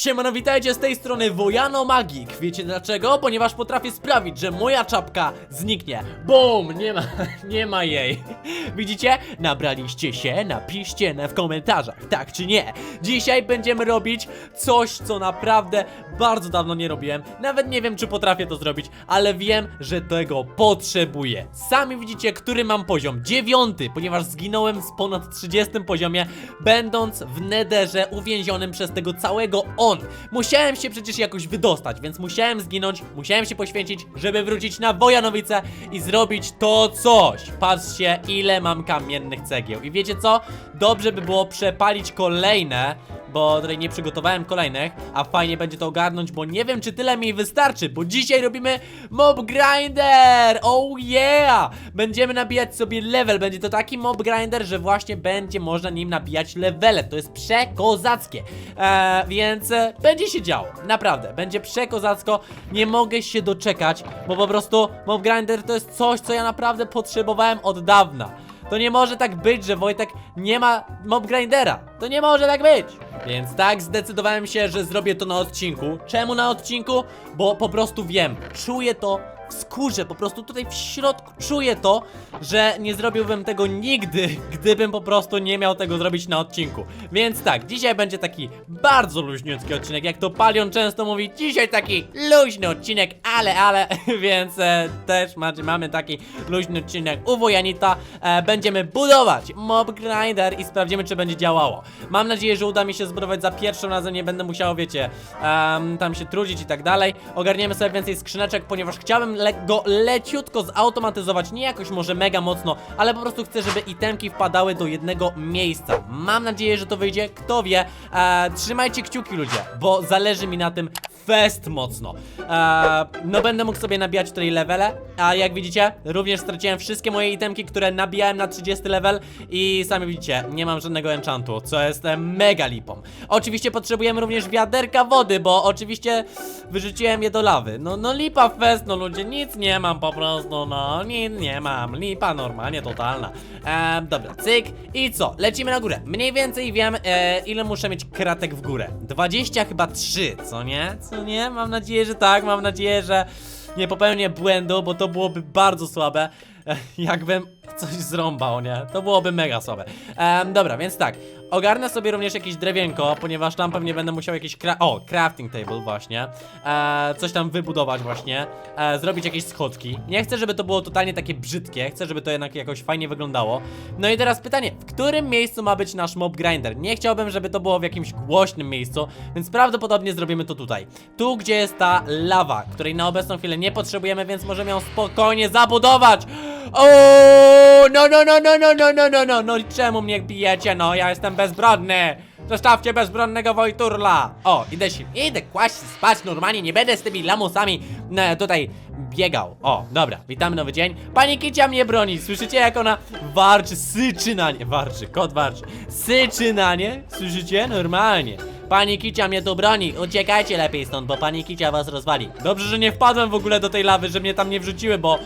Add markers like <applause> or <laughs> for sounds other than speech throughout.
Siemano, witajcie z tej strony Wojano Magik. Wiecie dlaczego? Ponieważ potrafię sprawić, że moja czapka zniknie. Bum! Nie ma, <laughs> nie ma jej. Widzicie? Nabraliście się? Napiszcie w komentarzach, tak czy nie. Dzisiaj będziemy robić coś, co naprawdę bardzo dawno nie robiłem. Nawet nie wiem, czy potrafię to zrobić, ale wiem, że tego potrzebuję. Sami widzicie, który mam poziom. Dziewiąty, ponieważ zginąłem z ponad 30 poziomie, będąc w nederze uwięzionym przez tego całego on. Musiałem się przecież jakoś wydostać, więc musiałem zginąć, musiałem się poświęcić, żeby wrócić na Wojanowice i zrobić to coś. Patrzcie, ile mam kamiennych cegieł. I wiecie co? Dobrze by było przepalić kolejne, bo tutaj nie przygotowałem kolejnych, a fajnie będzie to ogarnąć, bo nie wiem, czy tyle mi wystarczy, bo dzisiaj robimy Mob Grinder! Oh yeah! Będziemy nabijać sobie level, będzie to taki Mob Grinder, że właśnie będzie można nim nabijać levele, to jest przekozackie, eee, więc będzie się działo, naprawdę, będzie przekozacko, nie mogę się doczekać, bo po prostu Mob Grinder to jest coś, co ja naprawdę potrzebowałem od dawna. To nie może tak być, że Wojtek nie ma mob grindera. To nie może tak być. Więc tak, zdecydowałem się, że zrobię to na odcinku. Czemu na odcinku? Bo po prostu wiem, czuję to skórze, po prostu tutaj w środku czuję to, że nie zrobiłbym tego nigdy, <laughs> gdybym po prostu nie miał tego zrobić na odcinku. Więc tak, dzisiaj będzie taki bardzo luźniutki odcinek, jak to Palion często mówi, dzisiaj taki luźny odcinek, ale, ale, <laughs> więc e, też macie, mamy taki luźny odcinek u Wojanita. E, będziemy budować Mob Grinder i sprawdzimy, czy będzie działało. Mam nadzieję, że uda mi się zbudować za pierwszym razem, nie będę musiał, wiecie, tam się trudzić i tak dalej. Ogarniemy sobie więcej skrzyneczek, ponieważ chciałbym le go leciutko zautomatyzować, nie jakoś może mega mocno, ale po prostu chcę, żeby itemki wpadały do jednego miejsca. Mam nadzieję, że to wyjdzie, kto wie. E, trzymajcie kciuki ludzie, bo zależy mi na tym fest mocno. E, no będę mógł sobie nabijać tutaj levele, a jak widzicie, również straciłem wszystkie moje itemki, które nabijałem na 30 level i sami widzicie, nie mam żadnego enchantu, co jest mega lipą. Oczywiście potrzebujemy również wiaderka wody, bo oczywiście wyrzuciłem je do lawy. No, no lipa fest, no ludzie, nic nie mam po prostu, no nic nie mam, lipa normalnie totalna. E, dobra, cyk i co, lecimy na górę. Mniej więcej wiem, e, ile muszę mieć kratek w górę. 20 chyba 3, co nie? Co nie? Mam nadzieję, że tak, mam nadzieję, że nie popełnię błędu, bo to byłoby bardzo słabe. <laughs> Jakbym coś zrąbał, nie? To byłoby mega słabe. Em, dobra, więc tak. Ogarnę sobie również jakieś drewienko, ponieważ tam pewnie będę musiał jakieś kra O, crafting table właśnie. E, coś tam wybudować właśnie. E, zrobić jakieś schodki. Nie chcę, żeby to było totalnie takie brzydkie. Chcę, żeby to jednak jakoś fajnie wyglądało. No i teraz pytanie, w którym miejscu ma być nasz mob grinder? Nie chciałbym, żeby to było w jakimś głośnym miejscu, więc prawdopodobnie zrobimy to tutaj. Tu, gdzie jest ta lawa, której na obecną chwilę nie potrzebujemy, więc możemy ją spokojnie zabudować. O, no, no, no, no, no, no, no, no, no, no, czemu mnie bijecie? No, ja jestem bezbronny. Zostawcie bezbronnego Wojturla. O, idę się, idę kłaść spać normalnie, nie będę z tymi lamusami no, tutaj biegał. O, dobra, witamy nowy dzień. Pani Kicia mnie broni, słyszycie jak ona warczy, syczy na nie, warczy, kot warczy, syczy na nie, słyszycie? Normalnie. Pani Kicia mnie tu broni, uciekajcie lepiej stąd, bo pani Kicia was rozwali. Dobrze, że nie wpadłem w ogóle do tej lawy, że mnie tam nie wrzuciły, bo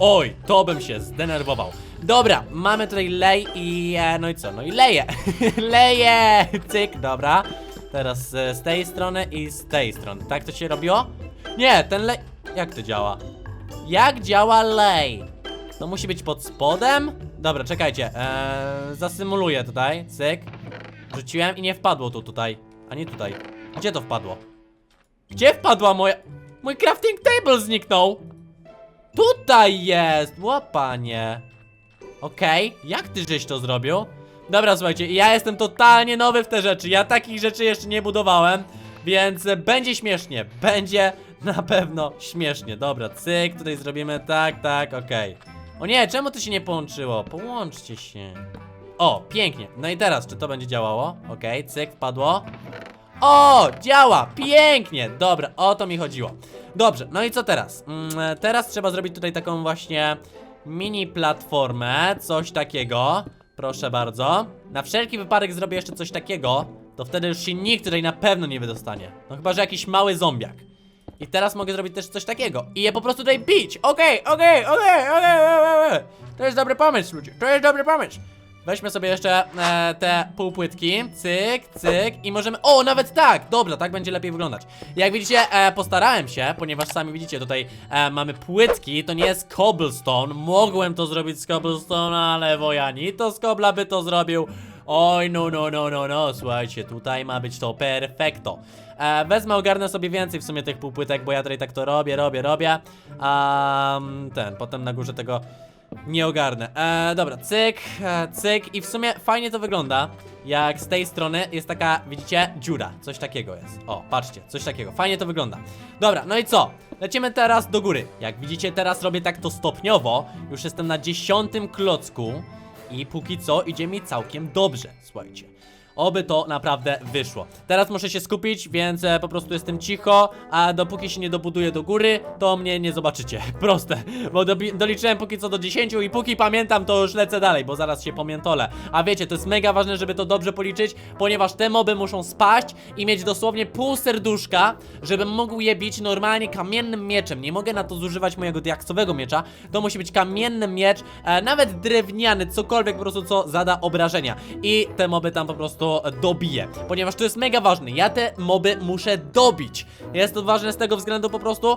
oj, to bym się zdenerwował. Dobra, mamy tutaj lej i e, no i co, no i leję, <laughs> leję, cyk, dobra. Teraz e, z tej strony i z tej strony, tak to się robiło? Nie, ten lej, jak to działa? Jak działa lej? To musi być pod spodem? Dobra, czekajcie, eee, zasymuluję tutaj, cyk. Rzuciłem i nie wpadło to tutaj. A nie tutaj. Gdzie to wpadło? Gdzie wpadła moja... Mój crafting table zniknął! Tutaj jest! Łapanie. Okej, jak ty żeś to zrobił? Dobra, słuchajcie, ja jestem totalnie nowy w te rzeczy. Ja takich rzeczy jeszcze nie budowałem. Więc będzie śmiesznie. Będzie na pewno śmiesznie. Dobra, cyk, tutaj zrobimy tak, tak, okej. O nie, czemu to się nie połączyło? Połączcie się. O, pięknie. No i teraz, czy to będzie działało? Okej, cyk, wpadło. O, działa, pięknie. Dobra, o to mi chodziło. Dobrze, no i co teraz? Mm, teraz trzeba zrobić tutaj taką właśnie mini platformę, coś takiego. Proszę bardzo. Na wszelki wypadek zrobię jeszcze coś takiego, to wtedy już się nikt tutaj na pewno nie wydostanie. No chyba, że jakiś mały zombiak. I teraz mogę zrobić też coś takiego. I je po prostu tutaj bić. Okej, okej, okej, okej, okej. To jest dobry pomysł, ludzie. To jest dobry pomysł. Weźmy sobie jeszcze e, te półpłytki, cyk, cyk i możemy, o nawet tak, dobra, tak będzie lepiej wyglądać. Jak widzicie, e, postarałem się, ponieważ sami widzicie tutaj e, mamy płytki, to nie jest cobblestone. Mogłem to zrobić z cobblestone, ale wojani, to z kobla by to zrobił. Oj, no, no, no, no, no, słuchajcie, tutaj ma być to perfekto. E, Wezmę, ogarnę sobie więcej w sumie tych półpłytek, bo ja tutaj tak to robię, robię, robię. A ten, potem na górze tego nie ogarnę. E, dobra, cyk, e, cyk i w sumie fajnie to wygląda. Jak z tej strony jest taka, widzicie, dziura. Coś takiego jest. O, patrzcie, coś takiego. Fajnie to wygląda. Dobra, no i co? Lecimy teraz do góry. Jak widzicie, teraz robię tak to stopniowo. Już jestem na dziesiątym klocku. I póki co idzie mi całkiem dobrze, słuchajcie. Oby to naprawdę wyszło. Teraz muszę się skupić, więc e, po prostu jestem cicho, a dopóki się nie dobuduję do góry, to mnie nie zobaczycie. <laughs> Proste, bo dobi- doliczyłem póki co do 10 i póki pamiętam, to już lecę dalej, bo zaraz się pomiętolę. A wiecie, to jest mega ważne, żeby to dobrze policzyć, ponieważ te moby muszą spaść i mieć dosłownie pół serduszka, żebym mógł je bić normalnie kamiennym mieczem. Nie mogę na to zużywać mojego diaksowego miecza, to musi być kamienny miecz, e, nawet drewniany, cokolwiek po prostu, co zada obrażenia. I te moby tam po prostu dobiję, ponieważ to jest mega ważne. Ja te moby muszę dobić. Jest to ważne z tego względu po prostu,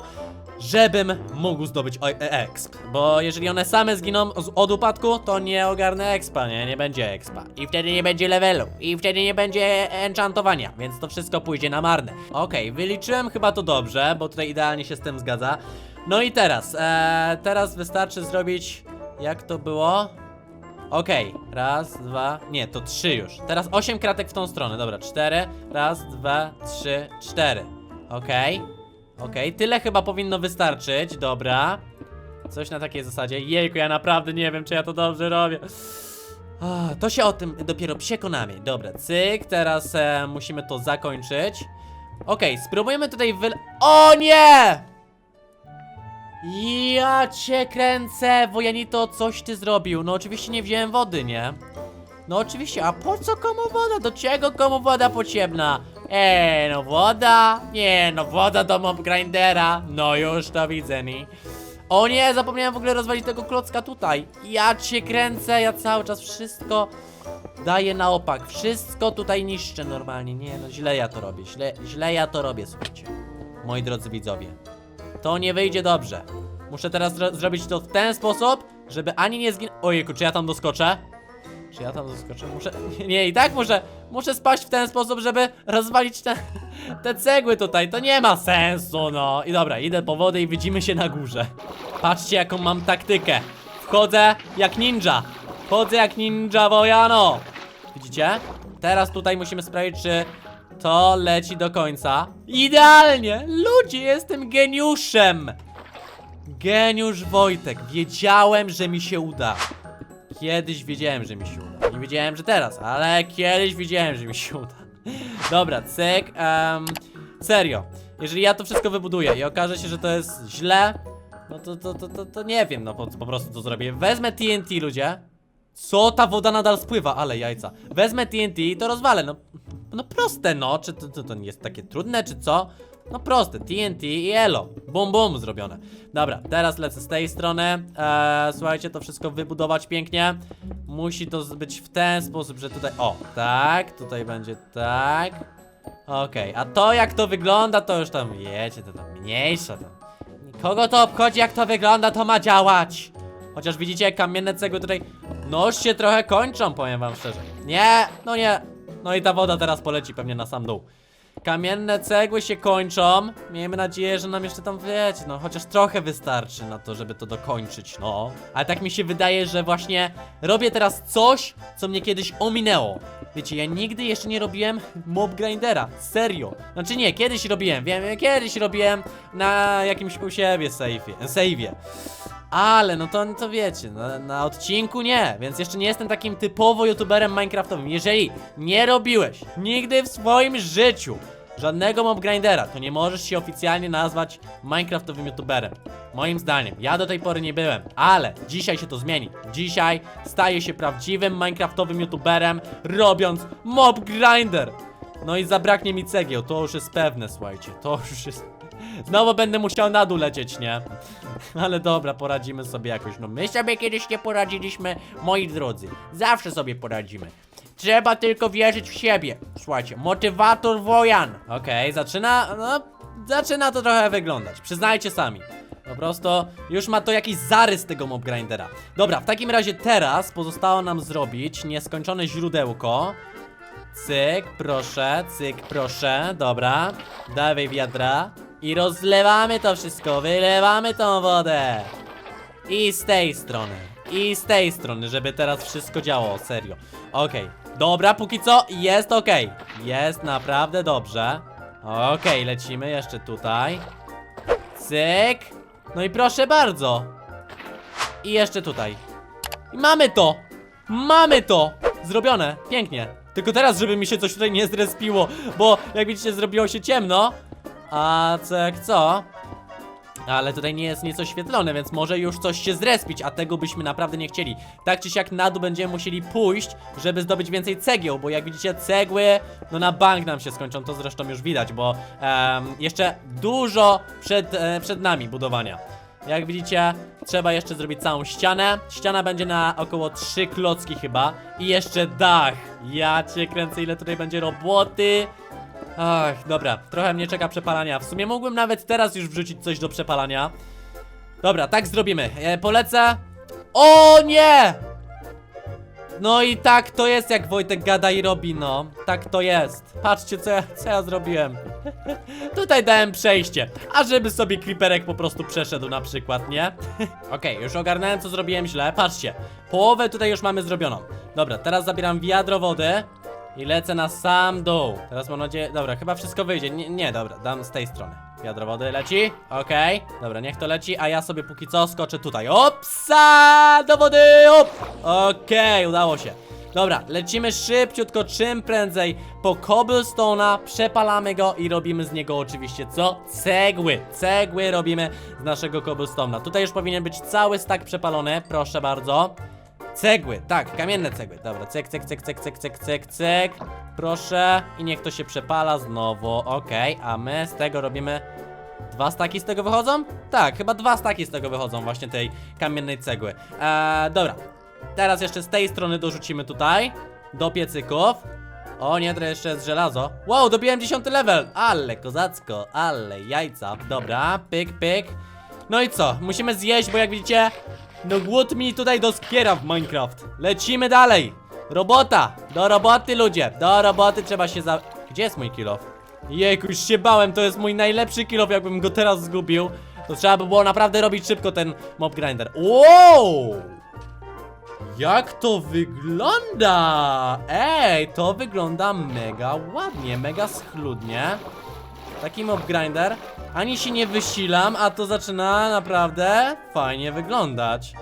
żebym mógł zdobyć e- exp. Bo jeżeli one same zginą od upadku, to nie ogarnę expa, nie? Nie będzie expa. I wtedy nie będzie levelu. I wtedy nie będzie enchantowania, więc to wszystko pójdzie na marne. Okej, wyliczyłem chyba to dobrze, bo tutaj idealnie się z tym zgadza. No i teraz, e, teraz wystarczy zrobić, jak to było? Okej, raz, dwa, nie, to trzy już. Teraz osiem kratek w tą stronę, dobra, cztery, raz, dwa, trzy, cztery. Okej, okej, tyle chyba powinno wystarczyć, dobra. Coś na takiej zasadzie. Jejku, ja naprawdę nie wiem, czy ja to dobrze robię. To się o tym dopiero przekonamy. Dobra, cyk, teraz e, musimy to zakończyć. Okej, spróbujemy tutaj wy... O nie! Ja cię kręcę, Wojanito, coś ty zrobił. No oczywiście nie wziąłem wody, nie? No oczywiście, a po co komu woda? Do czego komu woda potrzebna? Eee, no woda? Nie, no woda do mob grindera. No już to widzę, nie? O nie, zapomniałem w ogóle rozwalić tego klocka tutaj. Ja cię kręcę, ja cały czas wszystko daję na opak. Wszystko tutaj niszczę normalnie. Nie, no źle ja to robię, źle, źle ja to robię, słuchajcie. Moi drodzy widzowie. To nie wyjdzie dobrze. Muszę teraz zro zrobić to w ten sposób, żeby ani nie zginął. Ojejku, czy ja tam doskoczę? Czy ja tam doskoczę? Muszę. <laughs> Nie, i tak muszę. Muszę spaść w ten sposób, żeby rozwalić te, <laughs> te cegły tutaj. To nie ma sensu, no. I dobra, idę po wodę i widzimy się na górze. Patrzcie, jaką mam taktykę. Wchodzę jak ninja. Wchodzę jak ninja Wojano. Widzicie? Teraz tutaj musimy sprawdzić, czy to leci do końca. Idealnie! Ludzie, jestem geniuszem! Geniusz Wojtek. Wiedziałem, że mi się uda. Kiedyś wiedziałem, że mi się uda. Nie wiedziałem, że teraz, ale kiedyś wiedziałem, że mi się uda. Dobra, cyk. em, serio. Jeżeli ja to wszystko wybuduję i okaże się, że to jest źle, no to, to, to, to, to nie wiem, no po, po prostu to zrobię. Wezmę TNT, ludzie. Co? Ta woda nadal spływa, ale jajca. Wezmę TNT i to rozwalę, no. No proste, no. Czy to, to, to nie jest takie trudne, czy co? No proste, TNT i elo. Bum, bum zrobione. Dobra, teraz lecę z tej strony. Eee, słuchajcie, to wszystko wybudować pięknie. Musi to być w ten sposób, że tutaj... O, tak, tutaj będzie tak. Okej, a to jak to wygląda, to już tam wiecie, to tam mniejsza tam. Kogo to obchodzi, jak to wygląda, to ma działać. Chociaż widzicie, kamienne cegły tutaj no już się trochę kończą, powiem wam szczerze. Nie, no nie. No i ta woda teraz poleci pewnie na sam dół. Kamienne cegły się kończą. Miejmy nadzieję, że nam jeszcze tam wiecie, no chociaż trochę wystarczy na to, żeby to dokończyć, no. Ale tak mi się wydaje, że właśnie robię teraz coś, co mnie kiedyś ominęło. Wiecie, ja nigdy jeszcze nie robiłem mob grindera, serio. Znaczy nie, kiedyś robiłem, wiem, kiedyś robiłem na jakimś u siebie save'ie. Ale no to, to wiecie, na, na odcinku nie, więc jeszcze nie jestem takim typowo youtuberem minecraftowym. Jeżeli nie robiłeś nigdy w swoim życiu żadnego mob grindera, to nie możesz się oficjalnie nazwać minecraftowym youtuberem. Moim zdaniem, ja do tej pory nie byłem, ale dzisiaj się to zmieni. Dzisiaj staję się prawdziwym minecraftowym youtuberem, robiąc mob grinder. No i zabraknie mi cegieł, to już jest pewne, słuchajcie, to już jest... Znowu będę musiał na dół lecieć, nie? Ale dobra, poradzimy sobie jakoś. No my sobie kiedyś nie poradziliśmy, moi drodzy. Zawsze sobie poradzimy. Trzeba tylko wierzyć w siebie. Słuchajcie, motywator wojan. Okej, zaczyna, no, zaczyna to trochę wyglądać. Przyznajcie sami. Po prostu już ma to jakiś zarys tego mob grindera. Dobra, w takim razie teraz pozostało nam zrobić nieskończone źródełko. Cyk, proszę, cyk, proszę, dobra. Dawaj wiadra. I rozlewamy to wszystko, wylewamy tą wodę. I z tej strony. I z tej strony, żeby teraz wszystko działało, serio. Okej, dobra, póki co jest okej. Jest naprawdę dobrze. Okej, lecimy jeszcze tutaj. Cyk. No i proszę bardzo. I jeszcze tutaj. I mamy to! Mamy to! Zrobione, pięknie. Tylko teraz, żeby mi się coś tutaj nie zrespiło, bo jak widzicie, zrobiło się ciemno. A co co? Ale tutaj nie jest nic oświetlone, więc może już coś się zrespić, a tego byśmy naprawdę nie chcieli. Tak czy siak na dół będziemy musieli pójść, żeby zdobyć więcej cegieł, bo jak widzicie cegły, no na bank nam się skończą, to zresztą już widać, bo jeszcze dużo przed, e, przed nami budowania. Jak widzicie, trzeba jeszcze zrobić całą ścianę. Ściana będzie na około 3 klocki chyba. I jeszcze dach. Ja cię kręcę, ile tutaj będzie roboty. Ach, dobra, trochę mnie czeka przepalania. W sumie mógłbym nawet teraz już wrzucić coś do przepalania. Dobra, tak zrobimy. E, polecę. O nie! No i tak to jest, jak Wojtek gada i robi, no. Tak to jest. Patrzcie, co ja, co ja zrobiłem. <laughs> Tutaj dałem przejście, a żeby sobie creeperek po prostu przeszedł na przykład, nie? <laughs> Okej, już ogarnąłem, co zrobiłem źle. Patrzcie, połowę tutaj już mamy zrobioną. Dobra, teraz zabieram wiadro wody i lecę na sam dół. Teraz mam nadzieję... Dobra, chyba wszystko wyjdzie. Nie, nie dobra, dam z tej strony. Wiadro wody leci, okej. Dobra, niech to leci, a ja sobie póki co skoczę tutaj. Opsa! Do wody! Op! Okej, udało się. Dobra, lecimy szybciutko, czym prędzej po cobblestone'a, przepalamy go i robimy z niego oczywiście co? Cegły. Cegły robimy z naszego cobblestone'a. Tutaj już powinien być cały stack przepalony, proszę bardzo. Cegły, tak, kamienne cegły. Dobra, cyk, cyk, cyk, cyk, cyk, cyk, cyk, cyk. Proszę. I niech to się przepala znowu. Okej, a my z tego robimy. Dwa staki z tego wychodzą? Tak, chyba dwa staki z tego wychodzą, właśnie tej kamiennej cegły. Eee, dobra. Teraz jeszcze z tej strony dorzucimy tutaj. Do piecyków. O nie, to jeszcze jest żelazo. Wow, dobiłem 10 level. Ale kozacko, ale jajca. Dobra, pyk, pyk. No i co? Musimy zjeść, bo jak widzicie, no głód mi tutaj doskiera w Minecraft. Lecimy dalej. Robota. Do roboty, ludzie. Do roboty trzeba się za... Gdzie jest mój kill off? Jejku, już się bałem, to jest mój najlepszy kill off, jakbym go teraz zgubił. To trzeba by było naprawdę robić szybko ten mob grinder. Wow! Jak to wygląda? Ej, to wygląda mega ładnie, mega schludnie. Taki mob grinder. Ani się nie wysilam, a to zaczyna naprawdę fajnie wyglądać.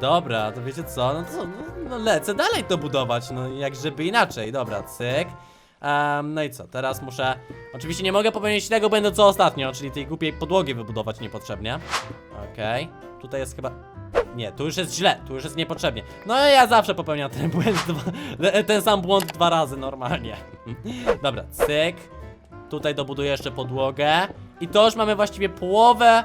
Dobra, to wiecie co? No to no, lecę dalej to budować, no jak żeby inaczej. Dobra, cyk. Em, no i co? Teraz muszę. Oczywiście nie mogę popełnić tego, będę co ostatnio, czyli tej głupiej podłogi wybudować niepotrzebnie. Okej. Tutaj jest chyba. Nie, tu już jest źle, tu już jest niepotrzebnie. No ja zawsze popełniam ten <laughs> błąd, dwa, ten sam błąd dwa razy normalnie. <laughs> Dobra, cyk. Tutaj dobuduję jeszcze podłogę. I to już mamy właściwie połowę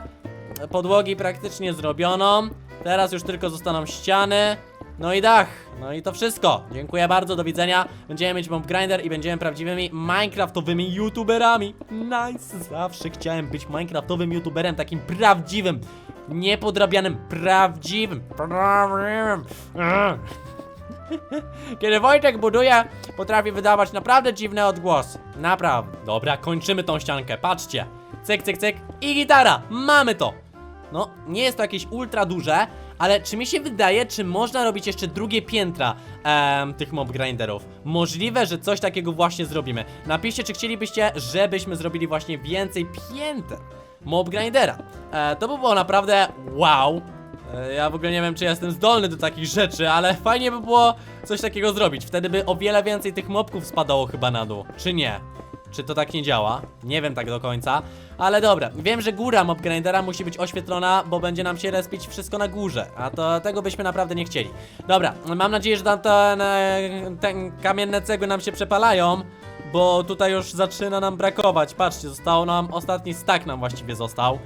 podłogi praktycznie zrobioną. Teraz już tylko zostaną ściany. No i dach. No i to wszystko. Dziękuję bardzo, do widzenia. Będziemy mieć mob grinder i będziemy prawdziwymi minecraftowymi youtuberami. Nice. Zawsze chciałem być minecraftowym youtuberem, takim prawdziwym. Niepodrabianym, prawdziwym. Prawdziwym. <laughs> Kiedy Wojtek buduje, potrafi wydawać naprawdę dziwne odgłosy. Naprawdę. Dobra, kończymy tą ściankę. Patrzcie. Cyk, cyk, cyk. I gitara. Mamy to. No, nie jest to jakieś ultra duże, ale czy mi się wydaje, czy można robić jeszcze drugie piętra em, tych mob grinderów? Możliwe, że coś takiego właśnie zrobimy. Napiszcie, czy chcielibyście, żebyśmy zrobili właśnie więcej pięter mob grindera. E, to by było naprawdę wow. E, Ja w ogóle nie wiem, czy jestem zdolny do takich rzeczy, ale fajnie by było coś takiego zrobić. Wtedy by o wiele więcej tych mobków spadało chyba na dół. Czy nie? Czy to tak nie działa? Nie wiem tak do końca. Ale dobra, wiem, że góra mob grindera musi być oświetlona, bo będzie nam się respić wszystko na górze. A to tego byśmy naprawdę nie chcieli. Dobra, mam nadzieję, że tam ten, ten kamienne cegły nam się przepalają. bo tutaj już zaczyna nam brakować. Patrzcie, zostało nam, ostatni stack nam właściwie został.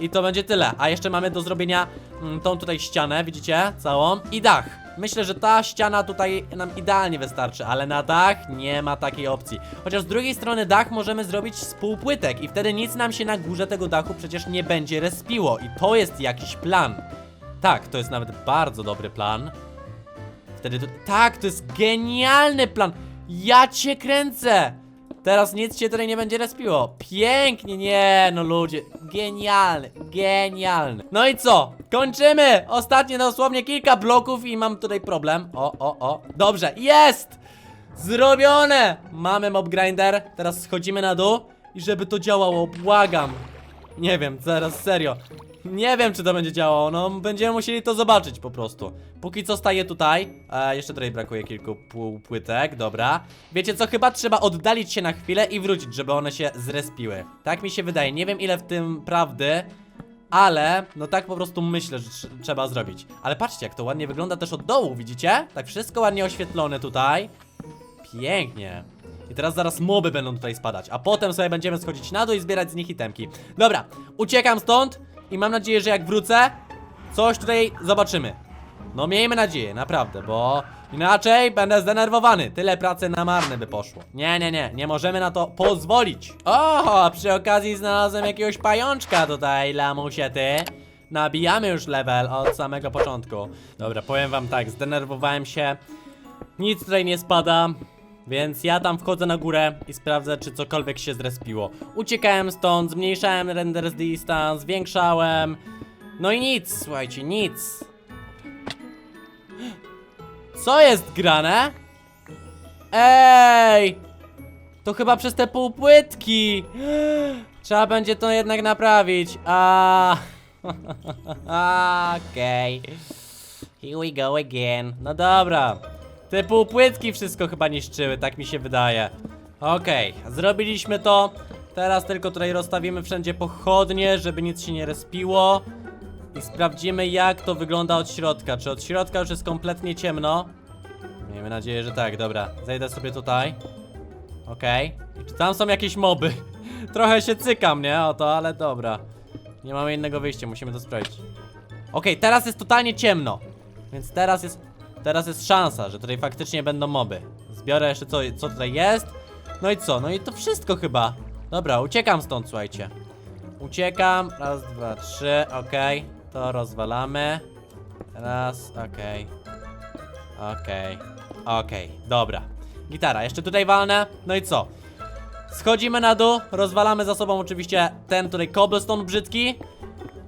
I to będzie tyle. A jeszcze mamy do zrobienia mm, tą tutaj ścianę, widzicie? Całą. I dach. Myślę, że ta ściana tutaj nam idealnie wystarczy, ale na dach nie ma takiej opcji. Chociaż z drugiej strony dach możemy zrobić z półpłytek i wtedy nic nam się na górze tego dachu przecież nie będzie respiło. I to jest jakiś plan. Tak, to jest nawet bardzo dobry plan. Wtedy to... Tak, to jest genialny plan! Ja cię kręcę! Teraz nic się tutaj nie będzie respiło. Pięknie, nie no ludzie. Genialny, genialny. No i co? Kończymy! Ostatnie dosłownie kilka bloków i mam tutaj problem. O, o, o. Dobrze, jest! Zrobione! Mamy mob grinder. Teraz schodzimy na dół i żeby to działało, błagam. Nie wiem, zaraz serio. Nie wiem, czy to będzie działało, no będziemy musieli to zobaczyć po prostu. Póki co staję tutaj. E, jeszcze tutaj brakuje kilku półpłytek, dobra. Wiecie co, chyba trzeba oddalić się na chwilę i wrócić, żeby one się zrespiły. Tak mi się wydaje, nie wiem ile w tym prawdy. Ale, no tak po prostu myślę, że tr- trzeba zrobić. Ale patrzcie, jak to ładnie wygląda też od dołu, widzicie? Tak wszystko ładnie oświetlone tutaj. Pięknie. I teraz zaraz moby będą tutaj spadać, a potem sobie będziemy schodzić na dół i zbierać z nich itemki. Dobra, uciekam stąd i mam nadzieję, że jak wrócę, coś tutaj zobaczymy. No miejmy nadzieję, naprawdę, bo inaczej będę zdenerwowany. Tyle pracy na marne by poszło. Nie, nie, nie, nie możemy na to pozwolić. O, przy okazji znalazłem jakiegoś pajączka tutaj, lamusie ty. Nabijamy już level od samego początku. Dobra, powiem wam tak, zdenerwowałem się. Nic tutaj nie spada, więc ja tam wchodzę na górę i sprawdzę, czy cokolwiek się zrespiło. Uciekałem stąd, zmniejszałem render distance, zwiększałem. No i nic, słuchajcie, nic. Co jest grane? Ej! To chyba przez te półpłytki. Trzeba będzie to jednak naprawić. A. <laughs> Okej. Here we go again. No dobra. Te półpłytki wszystko chyba niszczyły, tak mi się wydaje. Okej, zrobiliśmy to. Teraz tylko tutaj rozstawimy wszędzie pochodnie, żeby nic się nie respiło. I sprawdzimy jak to wygląda od środka. Czy od środka już jest kompletnie ciemno? Miejmy nadzieję, że tak, dobra. Zejdę sobie tutaj. Okej. I Czy tam są jakieś moby? <laughs> Trochę się cykam, nie? O to, ale dobra. Nie mamy innego wyjścia, musimy to sprawdzić. Okej, teraz jest totalnie ciemno. Więc teraz jest. Teraz jest szansa, że tutaj faktycznie będą moby. Zbiorę jeszcze co, co tutaj jest. No i co? No i to wszystko chyba. Dobra, uciekam stąd, słuchajcie. Uciekam. Raz, dwa, trzy, okej. To rozwalamy. Raz, okej. Okej. Okej, dobra. Gitara, jeszcze tutaj walnę. No i co? Schodzimy na dół, rozwalamy za sobą oczywiście ten tutaj cobblestone brzydki.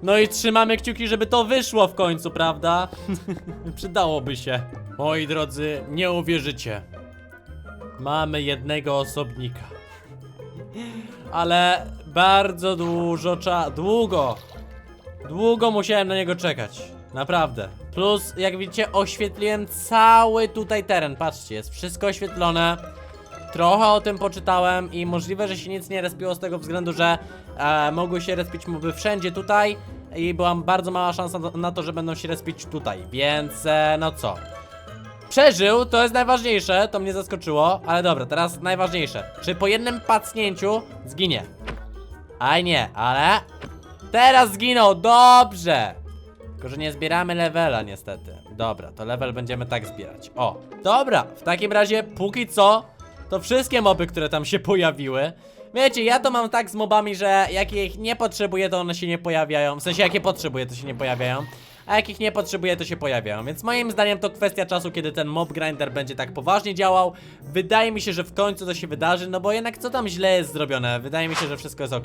No i trzymamy kciuki, żeby to wyszło w końcu, prawda? <laughs> Przydałoby się. Moi drodzy, nie uwierzycie. Mamy jednego osobnika. Ale bardzo dużo cza... Długo. Długo musiałem na niego czekać. Naprawdę. Plus, jak widzicie, oświetliłem cały tutaj teren. Patrzcie, jest wszystko oświetlone. Trochę o tym poczytałem i możliwe, że się nic nie respiło z tego względu, że e, mogły się respić moby wszędzie tutaj i była bardzo mała szansa na- to, że będą się respić tutaj, więc e, no co. Przeżył, to jest najważniejsze, to mnie zaskoczyło, ale dobra, teraz najważniejsze. Czy po jednym pacnięciu zginie? Aj nie, ale teraz zginął, dobrze. Tylko, że nie zbieramy levela niestety. Dobra, to level będziemy tak zbierać. O, dobra, w takim razie póki co to wszystkie moby, które tam się pojawiły. Wiecie, ja to mam tak z mobami, że jak ich nie potrzebuję, to one się nie pojawiają. W sensie, jak je potrzebuję, to się nie pojawiają. A jak ich nie potrzebuję, to się pojawiają. Więc moim zdaniem to kwestia czasu, kiedy ten mob grinder będzie tak poważnie działał. Wydaje mi się, że w końcu to się wydarzy, no bo jednak co tam źle jest zrobione. Wydaje mi się, że wszystko jest ok.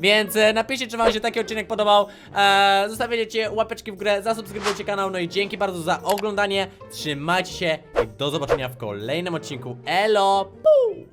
Więc e, napiszcie, czy wam się taki odcinek podobał. E, zostawiajcie łapeczki w górę, zasubskrybujcie kanał. No i dzięki bardzo za oglądanie. Trzymajcie się i do zobaczenia w kolejnym odcinku. Elo! Puu!